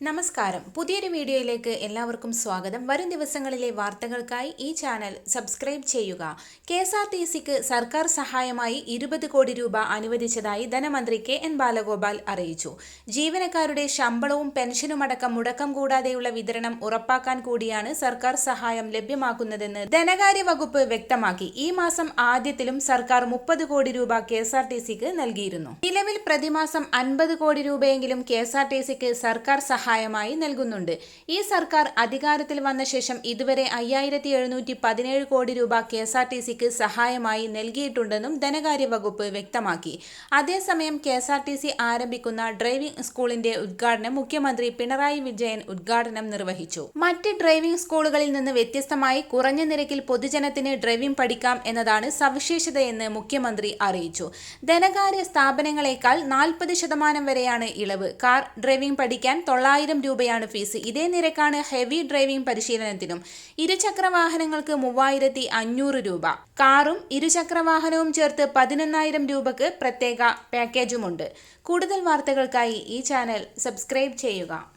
നമസ്കാരം. പുതിയൊരു വീഡിയോയിലേക്ക് എല്ലാവർക്കും സ്വാഗതം. വരും ദിവസങ്ങളിലെ വാർത്തകൾക്കായി ഈ ചാനൽ സബ്സ്ക്രൈബ് ചെയ്യുക. കെ എസ് ആർ ടി സിക്ക് സർക്കാർ സഹായമായി ഇരുപത് കോടി രൂപ അനുവദിച്ചതായി ധനമന്ത്രി കെ എൻ ബാലഗോപാൽ അറിയിച്ചു. ജീവനക്കാരുടെ ശമ്പളവും പെൻഷനും അടക്കം മുടക്കം കൂടാതെയുള്ള വിതരണം ഉറപ്പാക്കാൻ കൂടിയാണ് സർക്കാർ സഹായം ലഭ്യമാക്കുന്നതെന്ന് ധനകാര്യ വകുപ്പ് വ്യക്തമാക്കി. ഈ മാസം ആദ്യത്തിലും സർക്കാർ മുപ്പത് കോടി രൂപ കെ എസ് ആർ ടി സിക്ക് നൽകിയിരുന്നു. നിലവിൽ പ്രതിമാസം അൻപത് കോടി രൂപയെങ്കിലും കെ എസ് ആർ ടി സിക്ക് സർക്കാർ സഹായമായി നൽകുന്നുണ്ട്. ഈ സർക്കാർ അധികാരത്തിൽ വന്ന ശേഷം ഇതുവരെ അയ്യായിരത്തി എഴുന്നൂറ്റി പതിനേഴ് കോടി രൂപ കെ എസ് ആർ ടി സിക്ക് സഹായമായി നൽകിയിട്ടുണ്ടെന്നും ധനകാര്യ വകുപ്പ് വ്യക്തമാക്കി. അതേസമയം K S R T C ആരംഭിക്കുന്ന ഡ്രൈവിംഗ് സ്കൂളിന്റെ ഉദ്ഘാടനം മുഖ്യമന്ത്രി പിണറായി വിജയൻ ഉദ്ഘാടനം നിർവഹിച്ചു. മറ്റ് ഡ്രൈവിംഗ് സ്കൂളുകളിൽ നിന്ന് വ്യത്യസ്തമായി കുറഞ്ഞ നിരക്കിൽ പൊതുജനത്തിന് ഡ്രൈവിംഗ് പഠിക്കാം എന്നതാണ് സവിശേഷതയെന്ന് മുഖ്യമന്ത്രി അറിയിച്ചു. ധനകാര്യ സ്ഥാപനങ്ങളെക്കാൾ നാൽപ്പത് ശതമാനം വരെയാണ് ഇളവ്. കാർ ഡ്രൈവിംഗ് പഠിക്കാൻ തൊള്ളായിരം രൂപയാണ് ഫീസ് ഇതേ നിരക്കാണ് ഹെവി ഡ്രൈവിംഗ് പരിശീലനത്തിനും ഇരുചക്ര വാഹനങ്ങൾക്ക് മൂവായിരത്തി അഞ്ഞൂറ് രൂപ. കാറും ഇരുചക്ര വാഹനവും ചേർത്ത് പതിനൊന്നായിരം രൂപക്ക് പ്രത്യേക പാക്കേജുമുണ്ട് കൂടുതൽ വാർത്തകൾക്കായി ഈ ചാനൽ സബ്സ്ക്രൈബ് ചെയ്യുക.